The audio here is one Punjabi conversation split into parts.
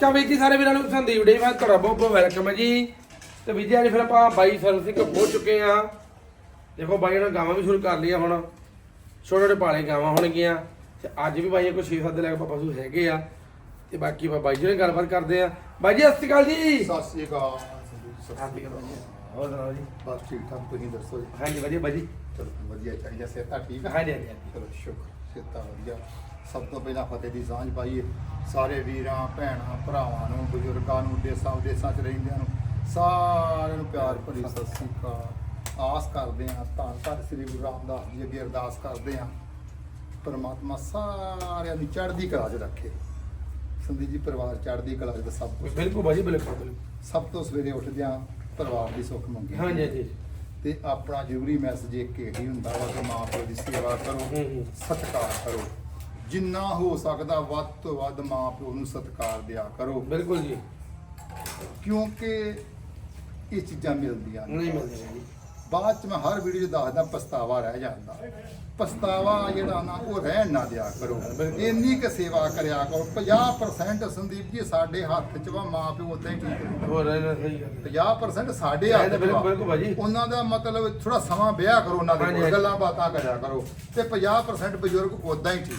ਚਾ ਵੀਰ ਜੀ ਸਾਰੇ ਵੀਰਾਂ ਨੂੰ ਸੰਦੀਪ ਵੀਡੀਓ ਮੈਂ ਤੁਹਾਡਾ ਬਹੁਤ ਬਹੁਤ ਵੈਲਕਮ ਹੈ ਜੀ। ਤੇ ਵੀਰ ਜੀ ਅੱਜ ਫਿਰ ਆਪਾਂ ਬਾਈ ਸਰਵਿਸਿੰਗ ਪਹੁੰਚ ਚੁੱਕੇ ਆ ਦੇਖੋ ਬਾਈ ਨੇ ਗਾਵਾਂ ਵੀ ਸ਼ੁਰੂ ਕਰ ਲਈਆਂ ਹੁਣ। ਛੋਟੇ ਛੋਟੇ ਪਾਲੇ ਗਾਵਾਂ ਹੋਣਗੀਆਂ। ਤੇ ਅੱਜ ਵੀ ਬਾਈ ਕੋਈ 6-7 ਦੇ ਲੈ ਕੇ ਪਸ਼ੂ ਹੈਗੇ ਆ। ਤੇ ਬਾਕੀ ਆਪਾਂ ਬਾਈ ਜੀ ਨਾਲ ਗੱਲਬਾਤ ਕਰਦੇ ਆ ਬਾਈ ਜੀ ਸਤਿ ਸ਼੍ਰੀ ਅਕਾਲ ਜੀ। ਸਤਿ ਸ਼੍ਰੀ ਅਕਾਲ। ਸੰਦੀਪ ਜੀ, ਸਤਿ ਸ਼੍ਰੀ ਅਕਾਲ ਹੋਰ ਸੁਣਾਓ ਜੀ? ਬਸ ਠੀਕ ਠਾਕ ਤੁਸੀਂ ਦੱਸੋ ਜੀ? ਹਾਂਜੀ ਵਧੀਆ ਬਾਈ ਜੀ। ਚਲੋ ਵਧੀਆ ਚਾਹੀਦਾ ਸਿਹਤਾਂ ਠੀਕ ਆ? ਹਾਂਜੀ ਹਾਂਜੀ ਹਾਂਜੀ। ਚਲੋ ਸ਼ੁਕਰ ਸਿਹਤਾਂ ਵਧੀਆ। ਸਭ ਤੋਂ ਪਹਿਲਾਂ ਫਤਿਹ ਦੀ ਸਾਂਝ ਪਾਈਏ। ਸਾਰੇ ਵੀਰਾਂ ਭੈਣਾਂ ਭਰਾਵਾਂ ਨੂੰ ਬਜ਼ੁਰਗਾਂ ਨੂੰ ਦੇਸਾਂ ਵਿਦੇਸਾਂ 'ਚ ਰਹਿੰਦਿਆਂ ਨੂੰ ਸਾਰਿਆਂ ਨੂੰ ਪਿਆਰ ਭਰੀ ਸਤਿ ਸ਼੍ਰੀ ਅਕਾਲ। ਆਸ ਕਰਦੇ ਹਾਂ ਤਾਂ ਧੰਨ ਸ੍ਰੀ ਗੁਰੂ ਰਾਮਦਾਸ ਜੀ ਅੱਗੇ ਅਰਦਾਸ ਕਰਦੇ ਹਾਂ। ਪਰਮਾਤਮਾ ਸਾਰਿਆਂ ਨੂੰ ਚੜ੍ਹਦੀ ਕਲਾ 'ਚ ਰੱਖੇ। ਸੰਦੀਪ ਜੀ ਪਰਿਵਾਰ ਚੜ੍ਹਦੀ ਕਲਾ 'ਚ ਸਭ ਕੁਝ ਬਿਲਕੁਲ ਬਾਈ ਜੀ ਬਿਲਕੁਲ। ਸਭ ਤੋਂ ਸਵੇਰੇ ਉੱਠਦਿਆਂ ਪਰਿਵਾਰ ਦੀ ਸੁੱਖ ਮੰਗੀ। ਹਾਂਜੀ ਹਾਂਜੀ ਤੇ ਆਪਣਾ ਜ਼ਰੂਰੀ ਮੈਸੇਜ ਇੱਕ ਇਹੀ ਹੁੰਦਾ ਵਾ ਕਿ ਮਾਂ ਪਿਓ ਦੀ ਸੇਵਾ ਕਰੋ ਹੂੰ, ਹੂੰ। ਸਤਿਕਾਰ ਕਰੋ। ਜਿੰਨਾ ਹੋ ਸਕਦਾ ਵੱਧ ਤੋਂ ਵੱਧ ਮਾਂ ਪਿਓ ਨੂੰ ਸਤਿਕਾਰ ਦਿਆ ਕਰੋ ਬਿਲਕੁਲ ਜੀ ਕਿਉਂਕਿ ਇਹ ਚੀਜ਼ਾਂ ਮਿਲਦੀਆਂ। ਨਹੀਂ ਮਿਲਦੇ ਜੀ ਬਾਅਦ ਚ ਮੈਂ ਹਰ ਵੀਡੀਓ 'ਚ ਦੱਸਦਾ ਪਛਤਾਵਾ ਰਹਿ ਜਾਂਦਾ। ਪਛਤਾਵਾ ਜਿਹੜਾ ਨਾ ਉਹ ਰਹਿਣ ਨਾ ਦਿਆ ਕਰੋ। ਇੰਨੀ ਕੁ ਸੇਵਾ ਕਰਿਆ ਕਰੋ। 50% ਸੰਦੀਪ ਜੀ ਸਾਡੇ ਹੱਥ 'ਚ ਵਾ ਮਾਂ ਪਿਓ ਉਦਾਂ ਹੀ ਠੀਕ ਹੈ ਹੋਰ ਇਹਨਾਂ ਸਹੀ ਗੱਲ ਹੈ। 50% ਸਾਡੇ ਹੱਥ 'ਚ ਬਿਲਕੁਲ ਵਾ। ਬਿਲਕੁਲ ਭਾਜੀ। ਉਹਨਾਂ ਦਾ ਮਤਲਬ ਥੋੜਾ ਸਮਾਂ ਵਿਆਹ ਕਰੋ ਉਹਨਾਂ ਦੇ ਕੋਲ। ਗੱਲਾਂ ਬਾਤਾਂ ਕਰਿਆ ਕਰੋ। ਤੇ 50% ਬਜ਼ੁਰਗ ਉਦਾਂ ਹੀ ਠੀਕ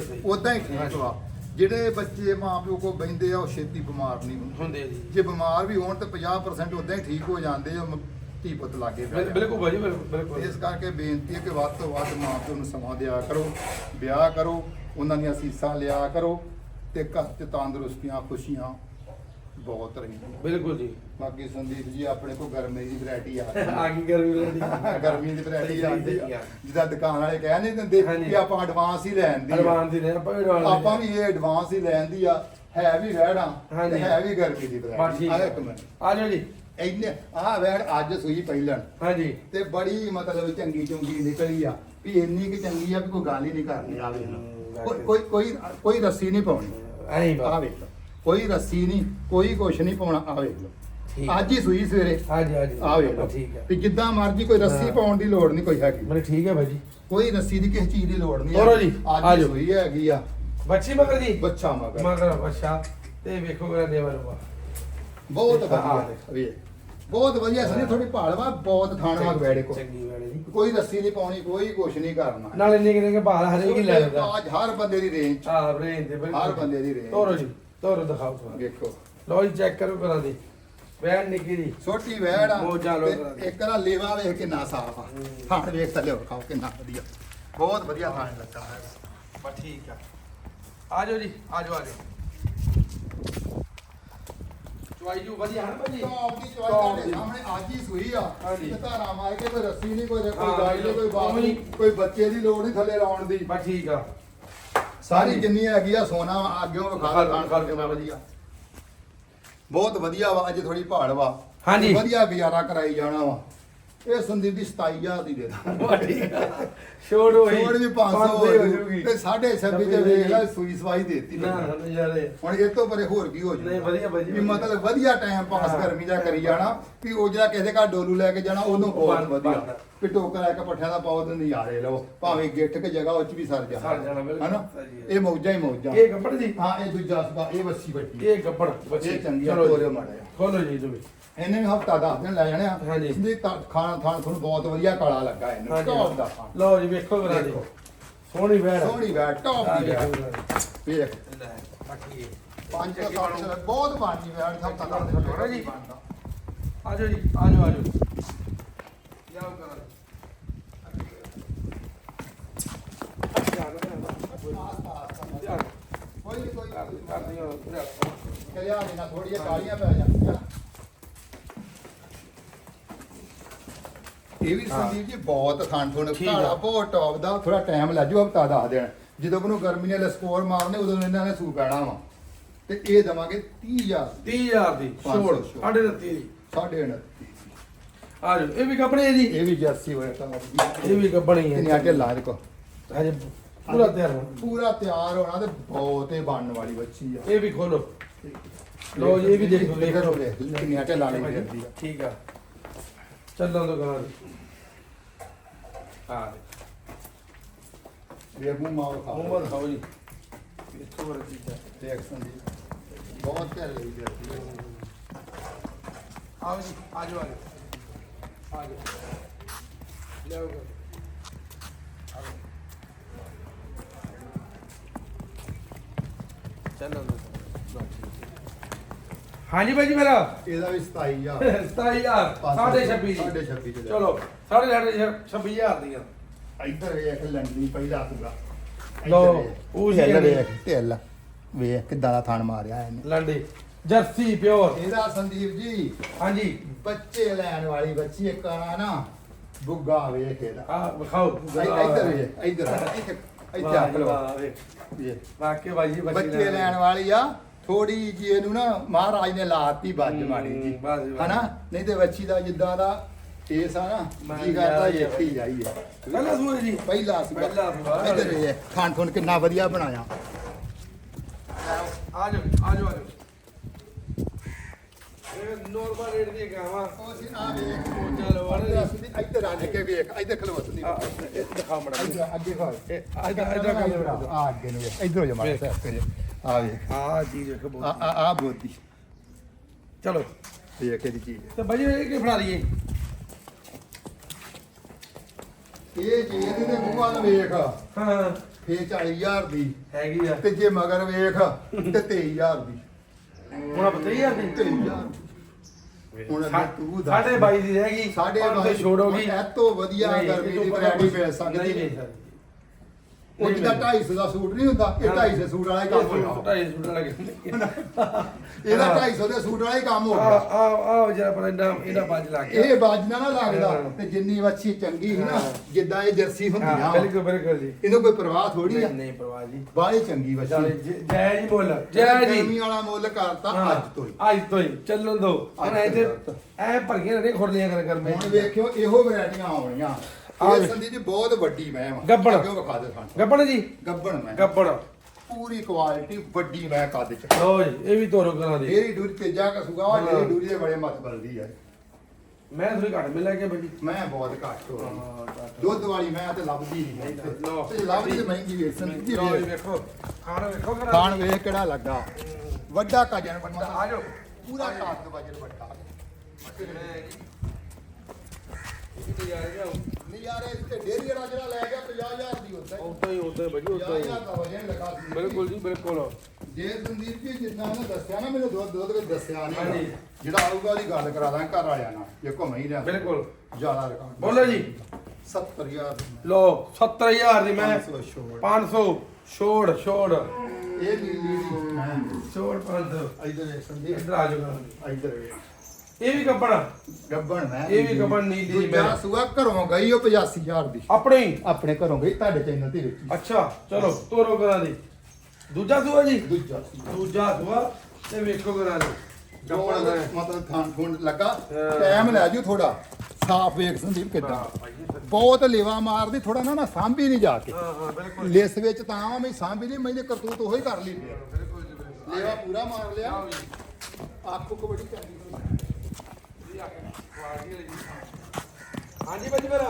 ਸਹੀ। ਉਦਾਂ ਹੀ ਠੀਕ। ਵਾ। ਜਿਹੜੇ ਬੱਚੇ ਮਾਪਿਓ ਕੋਲ ਬੈੰਦੇ ਆ ਉਹ ਛੇਤੀ ਬਿਮਾਰ ਨਹੀਂ ਹੁੰਦੇ। ਜੀ। ਬਿਮਾਰ ਵੀ ਹੋਣ ਤਾਂ 50% ਉਦਾਂ ਹੀ ਠੀਕ ਹੋ ਜਾਂਦੇ ਆ। ਮ- ਧੀ ਪੁੱਤ ਲਾਗੇ ਬਿਲ- ਜਾਂਦੇ। ਬਿਲਕੁਲ ਭਾਜੀ ਬਿਲਕੁਲ ਬਿਲਕੁਲ ਇਸ ਕਰਕੇ ਬੇਨਤੀ ਹੈ ਕਿ ਵੱਧ ਤੋਂ ਵੱਧ ਮਾਪਿਓ ਨੂੰ ਸਮਾਂ ਦਿਆ ਕਰੋ ਵਿਆਹ ਕਰੋ ਉਹਨਾਂ ਦੀਆਂ ਅਸੀਸਾਂ ਲਿਆ ਕਰੋ ਤੇ ਘਰ 'ਚ ਤੰਦਰੁਸਤੀਆਂ ਖੁਸ਼ੀਆਂ ਬਹੁਤ ਰਹਿੰਦੀਆਂ ਬਿਲਕੁਲ ਜੀ ਬਾਕੀ ਸੰਦੀਪ ਜੀ ਆਪਣੇ ਕੋਲ ਗਰਮੀ ਦੀ ਵੈਰਾਈਟੀ ਆ ਆ ਗਈ ਗਰਮੀ ਲੈਂਦੀ ਗਰਮੀ ਦੀ ਵੈਰਾਈਟੀ ਆ ਆ। ਜਿੱਦਾਂ ਦੁਕਾਨ ਵਾਲੇ ਕਹਿ ਨਹੀਂ ਦਿੰਦੇ ਹਾਂਜੀ। ਕਿ ਆਪਾਂ ਐਡਵਾਂਸ ਹੀ ਲੈਣ ਦੀ ਆ। ਅਰਮਾਨ ਦੀ ਨੇ ਆਪਾਂ ਵੀ ਆਪਾਂ ਵੀ ਇਹ ਐਡਵਾਂਸ ਹੀ ਲੈਣ ਦੀ ਆ ਹੈ ਵੀ ਹਾਂਜੀ। ਤੇ ਹੈ ਵੀ ਗਰਮੀ ਦੀ ਬਸ ਵੈਰਾਈਟੀ ਠੀਕ ਆ। ਇੱਕ ਮਿੰਟ ਆ ਜਾਓ ਜੀ ਇੰਨੇ ਆਹ ਵੈੜ ਅੱਜ ਸੂਈ ਪਹਿਲਣ। ਹਾਂਜੀ। ਤੇ ਬੜੀ ਮਤਲਬ ਚੰਗੀ ਚੁੰਗੀ ਨਿਕਲੀ ਆ ਵੀ ਇੰਨੀ ਕਿ ਚੰਗੀ ਆ ਵੀ ਕੋਈ ਗੱਲ ਹੀ ਨਹੀਂ ਕਰਨੀ ਆ ਵੇਖ। ਕੋਈ ਕੋਈ ਕੋਈ ਰੱਸੀ ਨਹੀਂ ਪਾਉਣੀ। ਐਂ ਆ ਵੇਖ ਲਓ। ਕੋਈ ਰੱਸੀ ਨਹੀਂ ਕੋਈ ਕੁਛ ਨਹੀਂ ਪਾਉਣਾ ਆ ਵੇਖ ਠੀਕ। ਲਓ ਅੱਜ ਹੀ ਸੂਈ ਸਵੇਰੇ। ਹਾਂਜੀ ਹਾਂਜੀ ਆ ਵੇਖ ਲਓ। ਠੀਕ ਹੈ ਵੀ ਜਿੱਦਾਂ ਮਰਜ਼ੀ ਕੋਈ ਰੱਸੀ ਹਾਂ। ਪਾਉਣ ਦੀ ਲੋੜ ਨਹੀਂ ਕੋਈ ਹੈਗੀ। ਮੈਨੂੰ ਠੀਕ ਹੈ ਭਾਜੀ। ਕੋਈ ਰੱਸੀ ਦੀ ਕਿਸੇ ਚੀਜ਼ ਦੀ ਲੋੜ ਨਹੀਂ ਤੋਰੋ ਜੀ, ਆ ਅੱਜ ਜਾਓ। ਸੂਈ ਹੈਗੀ ਆ। ਬੱਚੀ ਮਗਰ ਜੀ? ਬੱਚਾ ਮਗਰ। ਮਗਰ ਬੱਚਾ। ਤੇ ਵੇਖੋ ਕਰਾ ਦੇਵਾ ਰੂਆ ਬਹੁਤ ਵਧੀਆ। ਵੇਖ। ਬਹੁਤ ਵਧੀਆ ਸਨੀ ਥੋੜੀ ਭਾਲਵਾ ਬਹੁਤ ਥਾਣਵਾ ਬੈੜੇ ਕੋ। ਚੰਗੀ ਵਾਲੇ ਜੀ। ਕੋਈ ਰੱਸੀ ਨਹੀਂ ਪਾਉਣੀ ਕੋਈ ਕੁਛ ਨਹੀਂ ਕਰਨਾ। ਨਾਲ ਇੰਨੇ ਕਿਨੇ ਕੇ ਭਾਲ ਹਰੇਕ ਹੀ ਲੈ ਲੈਂਦਾ ਅੱਜ ਹਰ ਬੰਦੇ ਦੀ ਰੇਂਜ ਆ ਬਰੇਨ ਦੇ ਬਿਲਕੁਲ। ਹਰ ਬੰਦੇ ਦੀ ਰੇਂਜ ਤੋਰੋ ਜੀ ਤੋਰੋ ਦਿਖਾਓ ਤੁਹਾਨੂੰ। ਵੇਖੋ ਲਓ ਜੀ ਚੈੱਕ ਕਰੋ ਕਰਾ ਦੇ। ਵੈਨ ਨਿੱਕੀ ਦੀ ਛੋਟੀ ਵੈੜ ਆ। ਮੋਜਾਂ ਲਓ ਤੇ ਕਰਾ ਦੇ। ਇੱਕ ਦਾ ਲੇਵਾ ਵੇਖ ਕਿੰਨਾ ਸਾਫ਼ ਆ। ਥਾਣ ਵੇਖ ਥੱਲੇ ਖਾਓ ਕਿੰਨਾ ਵਧੀਆ। ਬਹੁਤ ਵਧੀਆ ਥਾਣ ਲੱਗਾ ਹੈ ਬਸ ਠੀਕ ਆ। ਆ ਜਾਓ ਜੀ ਆ ਜਾਓ ਆ ਜਾਓ। ਚੁਆਈ ਜੂ ਵਧੀਆ ਹਨ ਭਾਜੀ ਟੌਪ ਦੀ ਟੌਪ ਤੁਹਾਡੇ। ਸਾਹਮਣੇ ਅੱਜ ਹੀ ਸੂਈ ਆ ਹਾਂਜੀ। ਤੇ ਧਾਰਾ ਮਾਰ ਕੇ ਕੋਈ ਰੱਸੀ ਨਹੀਂ ਕੋਈ ਹਾਂ, ਕੋਈ ਗਾਈ ਨਹੀਂ ਕੋਈ ਬਾਤ ਨਹੀਂ। ਕੋਈ ਬੱਚੇ ਦੀ ਲੋੜ ਨਹੀਂ ਥੱਲੇ ਲਾਉਣ ਦੀ ਬਸ ਠੀਕ ਆ ਸਾਰੀ ਜਿੰਨੀ ਹੈਗੀ ਆ ਸੋਨਾ ਵਾ, ਅੱਗਿਓਂ ਵਿਖਾ ਦਿਓ, ਖਾਣ ਕਰਕੇ ਦਿਓ। ਵਧੀਆ ਬਹੁਤ ਵਧੀਆ ਵਾ ਅੱਜ ਥੋੜੀ ਭਾੜ ਵਾ ਹਾਂਜੀ। ਵਧੀਆ ਗੁਜ਼ਾਰਾ ਕਰਾਈ ਜਾਣਾ ਵਾ ਇਹ ਸੰਦੀਪ ਦੀ 27000 ਦੀ ਦੇ ਦਾਂ ਠੀਕ ਆ। ਛੋੜ ਹੋਈ। ਛੋੜ ਵੀ 500 ਹੋ ਜੂਗੀ ਤੇ 26 ਤੇ ਵੇਖ ਲੈ ਸੂਈ ਸਵਾਈ ਦੇਤੀ ਨਾ ਨਾ। ਨਜ਼ਾਰੇ ਹੁਣ ਇਹ ਤੋਂ ਪਰੇ ਹੋਰ ਕੀ ਹੋ ਜੂ ਨਹੀਂ, ਵਧੀਆ, ਵਧੀਆ, ਵੀ ਮਤਲਬ ਵਧੀਆ ਟਾਈਮ ਪਾਸ ਹਾਂ। ਗਰਮੀ ਦਾ ਕਰੀ ਜਾਣਾ ਵੀ ਉਹ ਜਿਹੜਾ ਕਿਸੇ ਘਰ ਡੋਲੂ ਲੈ ਕੇ ਜਾਣਾ ਉਹਨੂੰ ਬਹੁਤ ਵਧੀਆ। ਵੀ ਟੋਕਰਾ ਇੱਕ ਪੱਠਿਆਂ ਦਾ ਪਾਉ ਤੇ ਨਜ਼ਾਰੇ ਲਓ। ਭਾਵੇਂ ਗਿੱਠ ਕੇ ਜਗ੍ਹਾ ਉੱਚ ਵੀ ਸਰ ਜਾਣਾ। ਸਰ ਜਾਣਾ, ਬਿਲਕੁਲ। ਹਨਾ? ਸਹੀ ਹੈ। ਇਹ ਮੌਜਾਂ ਹੀ ਮੌਜਾਂ। ਇਹ ਕੱਪੜ ਜੀ? ਹਾਂ ਇਹ ਦੂਜਾ ਸਦਾ ਇਹ ਵੱਛੀ ਬੱਟੀ ਇਹ ਕੱਪੜ ਬੱਚੀ ਇਹ ਚੰਗੀ ਆ ਜੀ। ਤੋਰਿਓ ਮਾੜਾ ਜਿਹਾ। ਖੋਲੋ ਜੀ ਤੁਸੀਂ ਇਹਨੇ ਵੀ ਹਫਤਾ ਦਸ ਦਿਨ ਲੈ ਜਾਣੇ ਆ। ਹਾਂਜੀ। ਇਹਦੇ ਤਾਂ ਖਾਣਾ ਖਾਣ ਤੁਹਾਨੂੰ ਬਹੁਤ ਵਧੀਆ ਕਾਲਾ ਲੱਗਾ ਇਹਨੂੰ। ਹਾਂਜੀ। ਟੌਪ ਦਾ ਖਾਣਾ। ਲਓ ਜੀ ਵੇਖੋ ਦੇ ਦੇਖੋ। ਸੋਹਣੀ ਵੈੜ। ਸੋਹਣੀ ਬੈਟ ਟੌਪ ਦੀ ਬੈਟ ਵੇਖੋ। ਲੈ ਬਾਕੀ। ਪੰਜ ਤੋਂ ਸੱਤ ਬਣੂ। ਬਹੁਤ ਬਣਦੀ ਬੈਟ ਹਫਤਾ ਦਸ ਦਿਨ ਹੋਣਾ ਜੀ? ਆ ਜਾਓ ਜੀ ਆ ਜਾਓ ਆ ਜਾਓ। ਜਾਓ ਕਰਾ ਦੇ ਧਿਆਨ ਕੋਈ ਨੀ, ਕੋਈ ਕਰ ਕਰਦੀ ਹਾਂ ਪੂਰਾ ਕਰਿਆ ਨਹੀਂ ਨਾ ਥੋੜੀਆਂ ਕਾਲੀਆਂ ਪੈ ਜਾਂਦੀਆਂ ਇਹ ਵੀ ਹਾਂ। ਸੰਦੀਪ ਜੀ ਬਹੁਤ ਖਾਣ ਆ। ਕਾਲਾ ਬਹੁਤ ਟੌਪ ਦਾ। ਥੋੜਾ ਟਾਈਮ ਲੱਜੂ ਹਫਤਾ ਦੱਸ ਦੇਣ। ਜਦੋਂ ਮੈਨੂੰ ਗਰਮੀ ਨੇ ਲਸਕੋਰ ਮਾਰਨੇ ਉਦੋਂ ਇਹਨਾਂ ਨੇ ਸੂ ਪੈਣਾ ਵਾ। ਤੇ ਇਹ ਦਵਾਂਗੇ 30000 30000 ਦੀ। ਛੋੜ ਛੋੜ। ਸਾਢੇ ਉਨੱਤੀ ਦੀ। ਸਾਢੇ 29 ਆ ਜਾਓ ਇਹ ਵੀ ਕੱਪੜੇ ਜੀ ਇਹ ਵੀ ਜਰਸੀ ਹੋਇਆ ਤਾਂ ਇਹ ਵੀ ਕੱਪਣੀ ਹੈ ਕਿੰਨੀਆਂ ਢਿੱਲਾਂ ਦੇਖੋ। ਹਜੇ ਪੂਰਾ ਤਿਆਰ ਹੋਣਾ। ਪੂਰਾ ਤਿਆਰ ਹੋਣਾ ਤੇ ਬਹੁਤ ਹੀ ਬਣਨ ਵਾਲੀ ਬੱਚੀ ਆ। ਇਹ ਵੀ ਖੋਲੋ। ਲਓ ਜੀ ਇਹ ਵੀ ਦੇਖੋ ਦੇਖੋ ਵੇਖ ਕਿੰਨੀਆਂ ਢਿੱਲਾਂ ਵਾਲੀ ਫਿਰਦੀ ਆ ਠੀਕ ਆ। ਚੱਲਾਂ ਤੋਂ ਕਰਾ ਦੇ ਆ ਦੇ ਮੂੰਹ ਮਾਰ ਖਾ। ਮੁਹੰਮਦ ਖਾਓ ਜੀ। ਦੇਖੋ ਵਰ ਚੀਜ਼ਾਂ ਦੇਖ ਸੰਦੀਪ। ਬਹੁਤ ਘਰ ਲਈ ਜਰਸੀ ਆਓ ਜੀ ਆ ਜਾਓ ਆ ਜਾਓ। ਆ ਜਾਓ। ਲਿਆਓ ਗੱਲ। ਆ ਜਾਓ। ਚੱਲੋ ਹਾਂਜੀ ਭਾਈ ਜੀ ਮੇਰਾ। ਇਹਦਾ ਵੀ 27000 27000 ਸਾਢੇ 26 ਸਾਢੇ ਜੀ। 26 ਚ ਚਲੋ ਸਾਢੇ ਸਾਢੇ 26000 ਦੀਆਂ। ਇੱਧਰ ਵੇਖ ਲੰਡੀ ਪਹਿਲਾ ਸੂਗਾ ਲਓ, ਉਹ ਢਿੱਲ ਵੇਖ ਢਿੱਲ। ਵੇਖ ਕਿੱਦਾਂ ਦਾ ਥਣ ਮਾਰਿਆ ਇਹਨੇ। ਲੰਡੀ ਜਰਸੀ ਪਿਓਰ। ਇਹਦਾ ਸੰਦੀਪ ਜੀ ਹਾਂਜੀ। ਬੱਚੇ ਲੈਣ ਵਾਲੀ ਬੱਚੀ ਇੱਕ ਆ ਨਾ ਬੁੱਗਾ ਵੇਖ ਇਹਦਾ। ਆ ਵਿਖਾਓ। ਇੱਧਰ ਵੇਖ ਇੱਧਰ ਇੱਥੇ ਇੱਥੇ ਵਾਹ ਆਪ ਜੀ ਲੋ ਵਾਹ, ਵੇਖ। ਵਾਕਿਆ ਬਾਈ ਜੀ ਬੱਚੇ ਲੈਣ ਵਾਲੀ। ਆ ਥੋੜੀ ਜੀ ਇਹਨੂੰ ਨਾ ਮਹਾਰਾਜ ਨੇ ਲਾਤੀ ਬੱਜ ਹੂੰ, ਮਾੜੀ ਜੀ। ਹਨਾ? ਨਹੀਂ ਤੇ ਬੱਚੀ ਦਾ ਜਿੱਦਾਂ ਦਾ ਕੇਸ ਆ ਨਾ ਜੀ ਕਰਦਾ ਇੱਥੇ ਹੀ ਜਾਈਏ ਪਹਿਲਾ ਸੂਏ ਜੀ। ਪਹਿਲਾ ਸੀ ਪਹਿਲਾ ਸੂਆ। ਇੱਧਰ ਵੇਖ ਖਾਣ ਖੁਣ ਕਿੰਨਾ ਵਧੀਆ ਬਣਾਇਆ। ਆ ਜਾਓ ਆ ਜਾਓ ਆ ਜਾਓ। ਇਹ ਨੋਰਮਲ ਰੇਟ ਦੀ ਗਾਵਾਂ। ਉਹ ਸੀ ਆ ਵੇਖ ਚਲੋ ਆ ਜਾਓ। ਇੱਧਰ ਆ ਕੇ ਵੇਖ ਇੱਧਰ ਖਲੋ ਸੰਦੀਪ ਆ, ਇਹ ਦਿਖਾਓ ਮੜਾ ਇੱਧਰ ਅੱਗੇ ਖੜ ਇਹ ਇਧਰ ਇਧਰ ਕਰ। ਆ ਅੱਗੇ ਨੂੰ ਵੇਖ। ਇੱਧਰ ਹੋ ਜਾ ਮਾੜਾ ਵੇਖ। ਸੈਟ ਕਰੇ ਆ ਵੇਖ। ਆ ਚੀਜ਼ ਵੇਖੋ ਆ ਬਹੁਤ ਆ ਆ ਬੋਦੀ ਚਲੋ। ਵੇਖ ਇਹਦੀ ਚੀਜ਼। ਤੇ ਬਾਈ ਇਹ ਕੀ ਫੜਾ ਦਈਏ ਇਹ ਜੇ ਇਹਦੇ ਤੇ ਮੂੰਹ ਵੱਲ ਵੇਖ। ਹਾਂ। ਫੇ 40000 ਦੀ। ਹੈਗੀ ਆ। ਤੇ ਜੇ ਮਗਰ ਵੇਖ ਤੇ 23000 ਦੀ। ਹੁਣ ਬਤਈ ਆ ਦੀ। 23000 ਹੁਣ ਅੱਗੇ ਤੂੰ ਦੱਸ। ਸਾਡੇ ਬਾਈ ਦੀ ਰਹਿ ਗਈ ਸਾਡੇ ਪੰਜ ਸੌ ਬਾਈ ਛੋੜ ਹੋ ਗਈ ਇਹ ਤੋਂ ਵਧੀਆ ਗਰਮੀ ਦੀ ਵੈਰਾਈਟੀ ਮਿਲ ਸਕਦੀ ਨਹੀਂ ਸਕਦੀ। ਉਹ ਜਿੱਦਾਂ 250 ਦਾ ਸੂਟ ਨਹੀਂ ਹੁੰਦਾ ਇਹ 250 ਸੂਟ ਵਾਲਾ ਹੀ ਕੰਮ ਹੋਇਆ ਢਾਈ ਸੂਟ ਲੱਗੇ ਇਹਦਾ 250 ਦੇ ਸੂਟ ਵਾਲਾ ਹੀ ਕੰਮ ਆ ਗਿਆ। ਆ ਆ ਜਿਹੜਾ ਪਰ ਇਹਦਾ ਇਹਦਾ ਬਾਜ ਲੱਗ ਗਿਆ। ਇਹ ਬਾਜਣਾ ਨਾ ਲੱਗਦਾ ਹਾਂ। ਤੇ ਜਿੰਨੀ ਵੱਛੀ ਚੰਗੀ ਸੀ ਨਾ ਹਾਂ। ਜਿੱਦਾਂ ਇਹ ਜਰਸੀ ਹੁੰਦੀਆਂ ਹਾਂ ਵਾ, ਬਿਲਕੁਲ ਬਿਲਕੁਲ ਜੀ। ਇਹਨੂੰ ਕੋਈ ਪਰਵਾਹ ਥੋੜੀ ਆ। ਨਹੀਂ ਨਹੀਂ ਪਰਵਾਹ ਜੀ। ਬਾਹਲੀ ਚੰਗੀ ਚੱਲ ਵੱਛੀ ਜੀ, ਜੈ ਜੀ ਬੋਲ ਜੈ ਜੀ। ਗਰਮੀ ਵਾਲਾ ਮੁੱਲ ਕਰਤਾ ਹਾਂ, ਅੱਜ ਤੋਂ ਹੀ। ਅੱਜ ਤੋਂ ਹੀ। ਚੱਲਣ ਦੋ। ਹੁਣ ਅੱਜ ਇੱਥੇ ਤੋਂ ਐ ਭਰਗੀਆਂ ਨੇ ਖੁਰਲੀਆਂ ਕਰ ਕਰ ਮੈਂ। ਹੁਣ ਵੇਖਿਓ ਇਹੋ ਵੈਰਾਈਟੀਆਂ ਆਉਣੀਆਂ। ਆ ਇਹ ਵੇ। ਸੰਦੀ ਜੀ ਬਹੁਤ ਵੱਡੀ ਮੈਂ ਵਾ ਗੱਬੜ। ਅੱਗੇ ਵਿਖਾ ਦੇ ਸਾਨੂੰ। ਗੱਬੜ ਜੀ? ਗੱਬਣ ਮੈਂ ਗੱਬੜ। ਪੂਰੀ ਕੁਆਲਿਟੀ ਵੱਡੀ ਮੈਂ ਕੱਦ ਚ। ਲੋ ਜੀ ਇਹ ਵੀ ਤੋਰੋ ਕਰਾਂ ਦੀ। ਡੇਰੀ ਡੂਰੀ ਤੇ ਜਾ ਕਸੂਗਾ ਉਹ ਹਾਂ। ਡੇਰੀ ਡੂਰੀ ਦੇ ਬੜੇ ਮਤ ਬਲਦੀ ਆ। ਮੈਂ ਥੋੜੀ ਘੱਟ ਮਿਲ ਕੇ ਬੱਜੀ ਮੈਂ ਬਹੁਤ ਘੱਟ ਹੋ ਰਹੀ। ਹਾਂ, ਘੱਟ। ਦੁੱਧ ਵਾਲੀ ਮੈਂ ਤੇ ਲੱਭਦੀ ਨਹੀਂ ਲਓ। ਤੇ ਲੱਭਦੀ ਤੇ ਮਹਿੰਗੀ ਵੇਚ ਸੰਦੀ ਜੀ ਲਓ ਜੀ। ਵੇਖ। ਵੇਖੋ ਖਾਣ ਵੇਖੋ ਕਰਾਂ ਖਾਣ ਵੇਖ ਕਿਹੜਾ ਲੱਗਾ। ਵੱਡਾ ਕਜਨ ਬੰਦਾ ਆ ਜਾਓ। ਪੂਰਾ ਕੱਦ ਵਜਨ ਵੱਡਾ। ਇਹ ਵੀ ਯਾਰ ਗਿਆ ਇਹ ਤੇ ਡੇਰੀ ਵਾਲਾ ਜਿਹੜਾ ਲੈ ਗਿਆ 50000 ਦੀ ਹੁੰਦਾ ਉਦਾਂ ਹੀ ਉਦਾਂ ਹੀ ਬੱਜੀ ਉਦਾਂ 50000 ਹੀ ਦਾ ਵਜਨ ਲਗਾ ਸੀ ਬਿਲਕੁਲ ਜੀ ਬਿਲਕੁਲ। ਜੇ ਸੰਦੀਪ ਜੀ ਜਿੰਨਾ ਨੇ ਦੱਸਿਆ ਨਾ ਮੈਨੂੰ ਦੁੱਧ ਦੁੱਧ ਵਿੱਚ ਦੱਸਿਆ ਨਹੀਂ। ਜਿਹੜਾ ਆਊਗਾ ਉਹਦੀ ਗੱਲ ਕਰਾ ਦਾਂ ਘਰ ਵਾਲਿਆਂ ਨਾਲ। ਜੇ ਘੁੰਮ ਹੀ ਰਿਹਾ ਬਿਲਕੁਲ। ਜ਼ਿਆਦਾ ਰਕਮ ਬੋਲੋ ਜੀ। 70000 ਲੋ 70000 ਦੀ ਮੈਂ। 500 ਛੋੜ। 500 ਛੋੜ ਇਹ ਨੀਲੀ ਦੀ ਛੋੜ 500 ਇਧਰ ਸੰਦੀਪ। ਇੱਧਰ ਆ ਜਾਓ। ਇਧਰ ਇਹ ਵੀ ਕੱਪੜ ਗੱਬਣ ਮੈਂ ਇਹ ਵੀ ਗੱਭਣ ਨੀਲੀ ਦੀ ਦੂਜਾ ਮੈਂ। ਸੂਆ ਘਰੋਂ ਗਈ ਉਹ 85000 ਦੀ। ਆਪਣੇ? ਹੀ ਆਪਣੇ ਘਰੋਂ ਗਈ ਤੁਹਾਡੇ ਚੈਨਲ ਤੇ ਵੇਖੀ ਅੱਛਾ ਚਲੋ ਤੋਰੋ ਕਰਾਂ ਦੀ। ਦੂਜਾ ਸੂਆ ਜੀ? ਦੂਜਾ ਦੂਜਾ ਸੂਆ ਤੇ ਵੇਖੋ ਕਰਾਂ ਦੀ। ਜੋ ਕੱਪੜ ਦਾ। ਹੈ। ਮਤਲਬ ਥਾਂ ਥੁੰਡ ਲੱਗਾ। ਹਾਂ। ਟਾਈਮ ਲੈ ਜੂ ਥੋੜਾ ਸਾਫ਼ ਵੇਖ ਸੰਦੀਪ ਕਿੱਦਾਂ। ਬਹੁਤ ਲੇਵਾ ਮਾਰਦੀ ਥੋੜਾ ਨਾ ਨਾ ਸਾਂਭੀ ਨਹੀਂ ਜਾ ਕੇ। ਹਾਂ ਹਾਂ ਬਿਲਕੁਲ। ਲਿਸ ਵਿੱਚ ਤਾਂ ਮੈਂ ਸਾਂਭੀ ਨਹੀਂ ਮੈਨੇ ਕਰਤੂਤ ਉਹੀ ਕਰ ਲਈ। ਫਿਰ ਬਿਲਕੁਲ ਜੀ ਬਿਲਕੁਲ। ਲੇਵਾ ਪੂਰਾ ਮਾਰ ਲਿਆ। ਜੀ। ਆਪਕੋ ਕਬੱਡੀ ਚੰਗੀ ਹੋਈ। ਜੀ ਆ ਕੇ ਕੁਆਲਿਟੀ ਵਾਲੀ ਜੀ। ਹਾਂਜੀ ਬੱਜੀ ਮੇਰਾ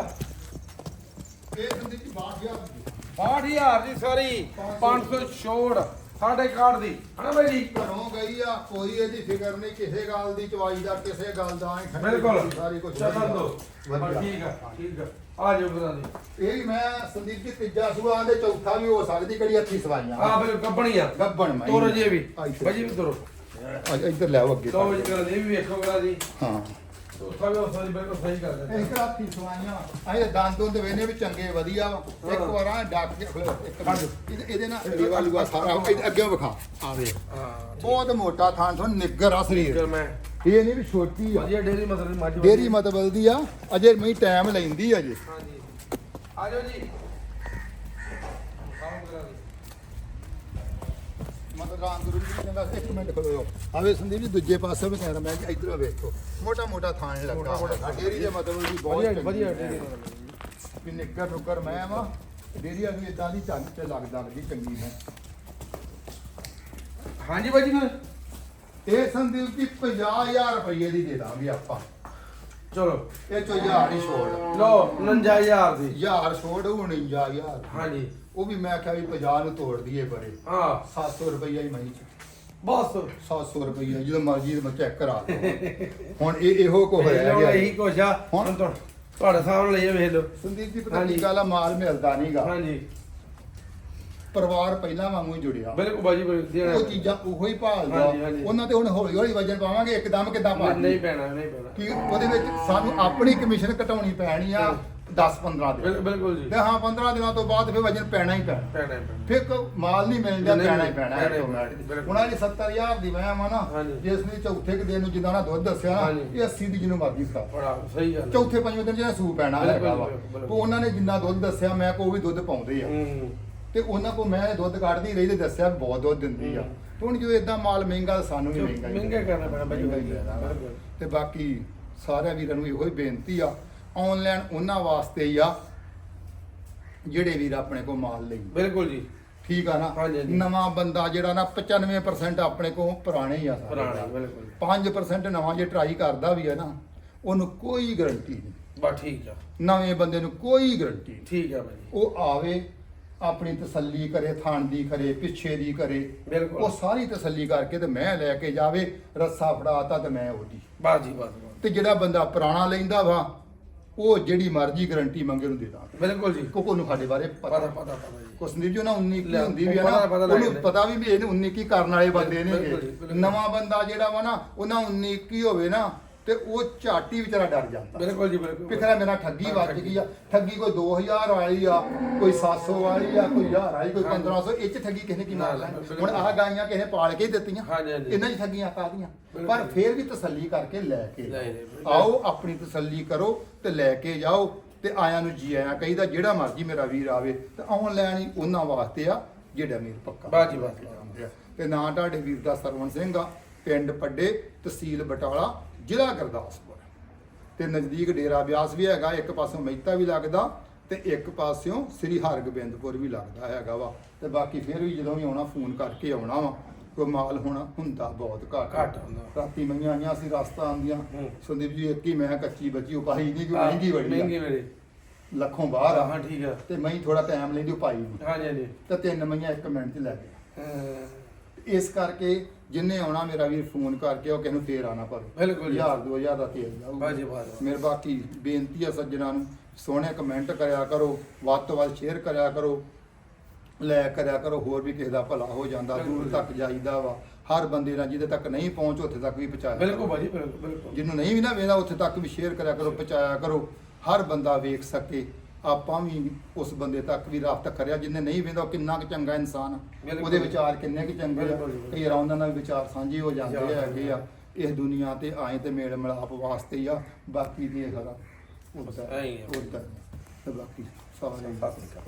ਇਹ ਸੰਦੀਪ ਜੀ 62000 ਦੀ 60000 ਦੀ ਸਾਰੀ 500 ਛੋੜ ਸਾਡੇ ਕਾਰਡ ਦੀ। ਹਨਾ ਬਾਈ ਜੀ? ਘਰੋਂ ਗਈ ਆ ਕੋਈ ਇਹਦੀ ਫਿਕਰ ਨਹੀਂ ਕਿਸੇ ਗੱਲ ਦੀ ਚਵਾਈ ਦਾ ਕਿਸੇ ਗੱਲ ਦਾ ਐਂ ਬਿਲਕੁਲ। ਸਾਰੀ ਕੁਝ ਚੱਲਣ ਦੋ। ਠੀਕ ਆ ਠੀਕ ਆ। ਆ ਜਾਓ ਕਰਾਂ ਦੀ ਇਹ ਵੀ ਮੈਂ ਸੰਦੀਪ ਜੀ ਤੀਜਾ ਸੂਆ ਦੇ ਚੌਥਾ ਵੀ ਹੋ ਸਕਦੀ ਕਿਹੜੀ ਹੱਥੀ ਸਵਾਈਆਂ। ਆ ਬਿਲਕੁਲ ਕੱਪਣੀ ਆ ਗੱਬਣ ਮੈਂ ਤੋਰੋ ਜੀ ਵੀ। ਬਾਜੀ ਵੀ ਤੋਰੋ। ਆ ਇੱਧਰ ਲੈ ਆਓ ਅੱਗੇ ਲਓ ਜੀ ਕਰਾਂ ਦੀ ਇਹ ਵੀ ਵੇਖੋ ਕਰਾਂ ਦੀ ਹਾਂ। ਤੋਸਾ ਵੀ ਉਸਾਂ ਦੀ ਬਿਲਕੁਲ ਸਹੀ ਕਰ ਦਿੰਦੇ ਇੱਕ ਹੱਥੀ ਸਵਾਈਆਂ ਆਏ ਦੰਦ ਦੁੰਦ ਵੇਨੇ ਵੀ ਚੰਗੇ ਵਧੀਆ ਵਾ। ਇੱਕ ਹਾਂ। ਵਾਰ ਆ ਡੱਕ ਕੇ ਖਲੋ। ਇੱਕ ਕੱਢ। ਇਹਦੇ ਇਹਦੇ ਨਾਲ ਲੀਵਾ ਲੂਆ ਸਾਰਾ ਇਹਦੇ ਅੱਗੇ ਵਿਖਾ। ਆ ਵੇ ਹਾਂ ਬਹੁਤ ਮੋਟਾ ਥਾਂ ਤੋਂ ਨਿੱਗਰ ਆ ਸਰੀਰ। ਫਿਰ ਮੈਂ। ਇਹ ਨਹੀਂ ਵੀ ਛੋਟੀ ਆ। ਵਧੀਆ ਡੇਰੀ ਮਤਲਬ ਮੱਝ ਡੇਰੀ ਮਤਲਬ ਦੀ ਆ। ਅਜੇ ਮੈਂ ਟਾਈਮ ਲੈਂਦੀ ਆ ਜੇ ਹਾਂਜੀ। ਆ ਜਾਓ ਜੀ ਖਾਓ ਕਰਾਂ ਦੀ ਮਤਲਬ ਰਾਂ ਗੁਰੂ ਜੀ ਕਹਿੰਦਾ ਇੱਕ ਮਿੰਟ ਖੜੋ। ਆਵੇ ਸੰਦੀਪ ਜੀ ਦੂਜੇ ਪਾਸੇ ਵੀ ਕਹਿ ਮੈਂ ਕਿ ਇਧਰੋਂ ਵੇਖੋ। ਮੋਟਾ ਮੋਟਾ ਥਾਂ ਲੱਗਾ ਮੋਟਾ-ਮੋਟਾ ਡੇਰੀ ਦੇ ਮਤਲਬ ਦੀ ਬਹੁਤ ਵਧੀਆ ਚੰਗੀ ਵਧੀਆ ਆ। ਡੇਰੀ ਵੀ ਨਿੱਗਰ ਨੁੱਕਰ ਮੈਂ ਵਾ ਡੇਰੀ ਵੀ ਇਦਾਂ ਦੀ ਚੱਲ ਤੇ ਲੱਗਦਾ ਲੱਗੀ ਚੰਗੀ ਹੈ। ਹਾਂਜੀ ਬਾਜੀ ਫਿਰ ਇਹ ਸੰਦੀਪ ਜੀ 50000 ਰੁਪਏ ਦੀ ਦੇ ਦਾਂਗੇ ਆਪਾਂ। ਚਲੋ। ਇਹ ਚੋ ਹਜ਼ਾਰ ਹੀ ਛੋੜ। ਲਓ 49000 ਦੀ। ਹਜ਼ਾਰ ਛੋੜ 49000 ਹਾਂਜੀ। ਉਹ ਵੀ ਮੈਂ ਆਖਿਆ ਵੀ 50 ਨੂੰ ਤੋੜ ਦਈਏ ਬਰੇ ਹਾਂ। 700 ਰੁਪਈਆ ਹੀ ਮਹੀਂ ਚ। ਬਸ। 700 ਰੁਪਈਆ ਜਦੋਂ ਮਰਜ਼ੀ ਮੈਂ ਚੈੱਕ ਕਰਾ ਹੁਣ ਇਹ ਇਹੋ ਕੋ ਹੋਇਆ ਇਹੀ ਗਿਆ ਕੁਛ ਆ। ਹੁਣ- ਹੁਣ ਤੁਹਾ- ਤੁਹਾਡੇ ਸਾਹਮਣੇ ਲਈ ਵੇਖ ਲਓ। ਸੰਦੀਪ ਜੀ ਪਤਾ ਹਾਂਜੀ। ਕੀ ਗੱਲ ਆ? ਮਾਲ ਮਿਲਦਾ ਨਹੀਂਗਾ ਹਾਂਜੀ। ਪਰਿਵਾਰ ਪਹਿਲਾਂ ਵਾਂਗੂ ਹੀ ਜੁੜਿਆ ਬਿਲਕੁਲ ਬਾਜੀ ਵਧੀਆ ਉਹ ਚੀਜ਼ਾਂ ਉਹੋ ਹੀ ਭਾਲਦਾ ਹਾਂਜੀ, ਹਾਂਜੀ। ਉਹਨਾਂ ਤੇ ਹੁਣ ਹੌਲੀ ਹੌਲੀ ਵਜਨ ਪਾਵਾਂਗੇ ਇੱਕਦਮ ਕਿੱਦਾਂ ਪਾ ਨਹੀਂ ਪੈਣਾ ਨਹੀਂ ਪੈਣਾ ਕਿ ਉਹਦੇ ਵਿੱਚ ਸਾਨੂੰ ਆਪਣੀ ਕਮਿਸ਼ਨ ਘਟਾਉਣੀ ਪੈਣੀ ਆ 10-15 ਦਿਨ ਬਿਲ- ਬਿਲਕੁਲ ਜੀ ਤੇ ਹਾਂ 15 ਦਿਨਾਂ ਤੋਂ ਬਾਅਦ ਫਿਰ ਵਜਨ ਪੈਣਾ ਹੀ ਪੈਣਾ ਪੈਣਾ ਹੀ ਪੈਣਾ ਫਿਰ ਕੋ ਮਾਲ ਨਹੀਂ ਮਿਲਦਾ ਨਹੀਂ, ਪੈਣਾ ਹੀ ਪੈਣਾ ਪੈਣਾ ਹੀ automatic। ਪੈਣਾ, ਬਿਲਕੁਲ। ਹੁਣ ਇਹ 70000 ਦੀ ਮੈਂ ਆ ਨਾ ਹਾਂਜੀ। ਜਿਸ ਨੇ ਚੌਥੇ ਕੁ ਦਿਨ ਨੂੰ ਜਿੱਦਾਂ ਨਾ ਦੁੱਧ ਦੱਸਿਆ ਨਾ ਹਾਂਜੀ। ਇਹ 80 ਦੀ ਜਿਹਨੂੰ ਮਰਜ਼ੀ ਖਾ ਬੜਾ ਸਹੀ ਗੱਲ ਹੈ। ਚੌਥੇ ਪੰਜਵੇਂ ਦਿਨ ਜਿਹੜਾ ਸੂ ਪੈਣਾ ਬਿਲਕੁਲ, ਹੈਗਾ ਵਾ ਬਿਲਕੁਲ, ਬਿਲਕੁਲ। ਉਹ ਉਹਨਾਂ ਨੇ ਜਿੰਨਾ ਦੁੱਧ ਦੱਸਿਆ ਮੈਂ ਕੋ ਵੀ ਦੁੱਧ ਪਾਉਂਦੇ ਆ ਹੂੰ ਤੇ ਉਹਨਾਂ ਕੋ ਮੈਂ ਦੁੱਧ ਕੱਢਦੀ ਰਹੀ ਤੇ ਦੱਸਿਆ ਬਹੁਤ ਦੁੱਧ ਦਿੰਦੀ ਆ। ਤੇ ਹੁਣ ਜਦੋਂ ਇਦਾਂ ਮਾਲ ਮਹਿੰਗਾ ਸਾਨੂੰ ਵੀ ਮਹਿੰਗਾ ਹੀ ਮਹਿੰਗਾ ਕਰਨਾ ਪੈਣਾ ਬਾਜੀ ਮਹਿੰਗਾ ਹੀ ਲੈਣਾ ਵਾ। ਬਿਲਕੁਲ। ਤੇ ਬਾਕੀ ਸਾਰਿਆਂ ਵੀਰਾਂ ਨੂੰ ਇਹੋ ਹੀ ਬੇਨਤੀ ਆ ਆਨਲਾਈਨ ਉਹਨਾਂ ਵਾਸਤੇ ਹੀ ਆ ਜਿਹੜੇ ਵੀਰ ਆਪਣੇ ਕੋ ਮਾਲ ਲਈ। ਬਿਲਕੁਲ ਜੀ। ਠੀਕ ਆ ਨਾ? ਹਾਂਜੀ, ਹਾਂਜੀ। ਨਵਾਂ ਬੰਦਾ ਜਿਹੜਾ ਨਾ 95% ਆਪਣੇ ਕੋ ਪੁਰਾਣੇ ਹੀ ਆ ਸਾਰੇ ਪੁਰਾਣਾ ਬਿਲਕੁਲ। 5% ਨਵਾਂ ਜੇ ਟਰਾਈ ਕਰਦਾ ਵੀ ਹੈ ਨਾ ਉਹਨੂੰ ਕੋਈ ਗਰੰਟੀ ਨਹੀਂ। ਬਸ ਠੀਕ ਆ। ਨਵੇਂ ਬੰਦੇ ਨੂੰ ਕੋਈ ਗਰੰਟੀ ਨਹੀਂ। ਠੀਕ ਆ ਬਾਜੀ ਉਹ ਆਵੇ ਆਪਣੀ ਤਸੱਲੀ ਕਰੇ ਥਾਣ ਦੀ ਕਰੇ ਪਿੱਛੇ ਦੀ ਕਰੇ ਬਿਲਕੁਲ। ਉਹ ਸਾਰੀ ਤਸੱਲੀ ਕਰਕੇ ਤੇ ਮੈਂ ਲੈ ਕੇ ਜਾਵੇ ਰੱਸਾ ਫੜਾਤਾ ਤੇ ਮੈਂ ਉਹਦੀ ਬਸ ਜੀ। ਤੇ ਜਿਹੜਾ ਬੰਦਾ ਪੁਰਾਣਾ ਲੈਂਦਾ ਵਾ ਉਹ ਜਿਹੜੀ ਮਰਜ਼ੀ ਗਾਰੰਟੀ ਮੰਗੇ ਉਹਨੂੰ ਦੇ ਦਾਂਗੇ ਬਿਲਕੁਲ ਜੀ ਕੋਕੋ ਨੂੰ ਸਾਡੇ ਬਾਰੇ ਪਤਾ ਪਤਾ ਪਤਾ ਪਤਾ ਜੀ ਕੁਛ ਨਹੀਂ ਜੀ ਉਹਨਾਂ 19 ਕੀ ਲੈ, ਹੁੰਦੀ ਵੀ ਨਾ ਪਤਾ- ਲੱਗ ਉਹਨੂੰ ਜਾਂਦਾ। ਪਤਾ ਵੀ ਵੀ ਇਹਨੇ 19 ਕੀ ਕਰਨ ਵਾਲੇ ਬੰਦੇ ਨੇ ਬਿਲਕੁਲ ਜੀ, ਬਿਲਕੁਲ। ਨਵਾਂ ਬੰਦਾ ਜਿਹੜਾ ਵਾ ਨਾ ਉਹਨਾਂ 19 ਕੀ ਹੋਵੇ ਨਾ ਤੇ ਉਹ ਝਾਟੀ ਵਿਚਾਰਾ ਡਰ ਜਾਂਦਾ ਬਿਲਕੁਲ ਜੀ ਬਿਲਕੁਲ ਪਿਖਰਾ ਮੇਰਾ ਠੱਗੀ ਵੱਜ ਗਈ ਆ ਠੱਗੀ ਕੋਈ 2000 ਵਾਲੀ ਆ ਕੋਈ 700 ਵਾਲੀ ਆ ਕੋਈ 1000 ਵਾਲੀ ਕੋਈ ਹਾਂਜੀ। 1500 ਇਹ ਚ ਠੱਗੀ ਕਿਸੇ ਨੇ ਕੀ ਮਾਰ ਲੈਣੀ। ਹੁਣ ਆਹ ਗਾਈਆਂ ਕਿਸੇ ਨੇ ਪਾਲ ਕੇ ਹੀ ਦਿੱਤੀਆਂ ਹਾਂਜੀ, ਹਾਂਜੀ। ਇਹਨਾਂ ਦੀ ਠੱਗੀਆਂ ਕਾਦੀਆਂ। ਪਰ ਫੇਰ ਵੀ ਤਸੱਲੀ ਕਰਕੇ ਲੈ ਕੇ ਲੈ ਜਾਓ। ਲੈ, ਬਿਲਕੁਲ। ਆਓ ਆਪਣੀ ਤਸੱਲੀ ਕਰੋ ਤੇ ਲੈ ਕੇ ਜਾਓ ਤੇ ਆਇਆਂ ਨੂੰ ਜੀ ਆਇਆਂ ਕਹੀਦਾ ਜਿਹੜਾ ਮਰਜ਼ੀ ਮੇਰਾ ਵੀਰ ਆਵੇ ਤੇ ਆਨਲਾਈਨ ਹੀ ਉਹਨਾਂ ਵਾਸਤੇ ਆ ਜਿਹੜਾ ਮੇਰ ਪੱਕਾ ਬਾਸ ਜੀ, ਬਾਸ। ਜਾਂਦੇ ਆ। ਤੇ ਨਾਂ ਤੁਹਾਡੇ ਵੀਰ ਦਾ ਸਰਵਣ ਸਿੰਘ ਆ ਪਿੰਡ ਪੱਡੇ ਤਹਿਸੀਲ ਬਟਾਲਾ ਜ਼ਿਲ੍ਹਾ ਗੁਰਦਾਸਪੁਰ। ਤੇ ਨਜ਼ਦੀਕ ਡੇਰਾ ਬਿਆਸ ਵੀ ਹੈਗਾ ਇੱਕ ਪਾਸੋਂ ਮਹਿਤਾ ਵੀ ਲੱਗਦਾ ਤੇ ਇੱਕ ਪਾਸਿਓਂ ਸ੍ਰੀ ਹਰਗੋਬਿੰਦਪੁਰ ਵੀ ਲੱਗਦਾ ਹੈਗਾ ਵਾ। ਤੇ ਬਾਕੀ ਫਿਰ ਵੀ ਜਦੋਂ ਵੀ ਆਉਣਾ ਫੋਨ ਕਰਕੇ ਆਉਣਾ ਵਾ। ਕੋਈ ਮਾਲ ਹੋਣਾ ਹੁੰਦਾ ਬਹੁਤ ਘੱਟ। ਘੱਟ ਹੁੰਦਾ। ਰਾਤੀ ਮਈਆਂ ਆਈਆਂ ਸੀ ਰਸਤਾ ਆਂਦੀਆਂ ਹੂੰ। ਸੰਦੀਪ ਜੀ ਇੱਕ ਹੀ ਮੈਂ ਕੱਚੀ ਬੱਚੀ ਉਪਾਈ ਨਹੀਂ ਕਿ ਮਹਿੰਗੀ ਬੜੀ ਮਹਿੰਗੀ। ਮੇਰੇ ਲੱਖੋਂ ਬਾਹਰ ਹਾਂ ਆ ਠੀਕ ਆ। ਤੇ ਮੈਂ ਥੋੜਾ ਟਾਈਮ ਲੈਂਦੀ ਉਪਾਈ ਨਹੀਂ ਹਾਂਜੀ ਹਾਂਜੀ। ਤੇ ਤਿੰਨ ਮਈਆਂ ਇੱਕ ਮਿੰਟ 'ਚ ਲੈ ਗਏ। ਇਸ ਕਰਕੇ ਜਿੰਨੇ ਆਉਣਾ ਮੇਰਾ ਵੀਰ ਫੋਨ ਕਰਕੇ ਉਹ ਕਿਸੇ ਨੂੰ ਫੇਰ ਆਣਾ ਪਵੇ ਬਿਲਕੁਲ ਜੀ। 1000 2000 ਦਾ ਤੇਲ ਜਾਊਗਾ। ਬਾਜੀ ਬਾਜੀ। ਮੇਰੇ ਬਾਕੀ ਬੇਨਤੀ ਆ ਸੱਜਣਾ ਨੂੰ ਸੋਹਣੇ ਕਮੈਂਟ ਕਰਿਆ ਕਰੋ ਵੱਧ ਤੋਂ ਵੱਧ ਸ਼ੇਅਰ ਕਰਿਆ ਕਰੋ ਲੈ ਕਰਿਆ ਕਰੋ ਹੋਰ ਵੀ ਕਿਸੇ ਦਾ ਭਲਾ ਹੋ ਜਾਂਦਾ ਦੂਰ। ਤੱਕ ਜਾਈਦਾ ਵਾ। ਹਰ ਬੰਦੇ ਨਾਲ ਜਿਹਦੇ ਤੱਕ ਨਹੀਂ ਪਹੁੰਚ ਉੱਥੇ ਤੱਕ ਵੀ ਪਹੁੰਚਾਇਆ ਬਿਲਕੁਲ ਬਿਲਕੁਲ ਬਿਲਕੁਲ। ਜਿਹਨੂੰ ਨਹੀਂ ਵੀ ਨਾ ਵੇਖਦਾ ਉੱਥੇ ਤੱਕ ਵੀ ਸ਼ੇਅਰ ਕਰਿਆ ਕਰੋ ਪਹੁੰਚਾਇਆ ਕਰੋ। ਹਰ ਬੰਦਾ ਵੇਖ ਸਕੇ। ਆਪਾਂ ਵੀ ਉਸ ਬੰਦੇ ਤੱਕ ਵੀ ਰਾਬਤਾ ਕਰਿਆ ਜਿੰਨੇ ਨਹੀਂ ਉਹ ਕਿੰਨਾ ਕੁ ਚੰਗਾ ਇਨਸਾਨ ਆ। ਬਿਲਕੁਲ। ਉਹਦੇ ਵਿਚਾਰ ਕਿੰਨੇ ਕੁ ਚੰਗੇ ਆ ਬਿਲਕੁਲ, ਬਿਲਕੁਲ। ਕਈ ਵਾਰ ਉਹਨਾਂ ਨਾਲ ਵਿਚਾਰ ਸਾਂਝੇ ਹੋ ਜਾਂਦੇ ਵਿਚਾਰ ਹੈਗੇ ਆ ਇਸ ਦੁਨੀਆ ਤੇ ਆਏ ਤੇ ਮੇਲ ਮਿਲਾਪ ਵਾਸਤੇ ਹੀ ਆ ਬਾਕੀ ਦੀ ਇਹ ਸਾਰਾ ਉਦਾਂ ਐਂ ਹੀ ਆ। ਉਦਾਂ ਤੇ ਬਾਕੀ ਸਾਰਾ ਸਤਿ ਸ੍ਰੀ ਅਕਾਲ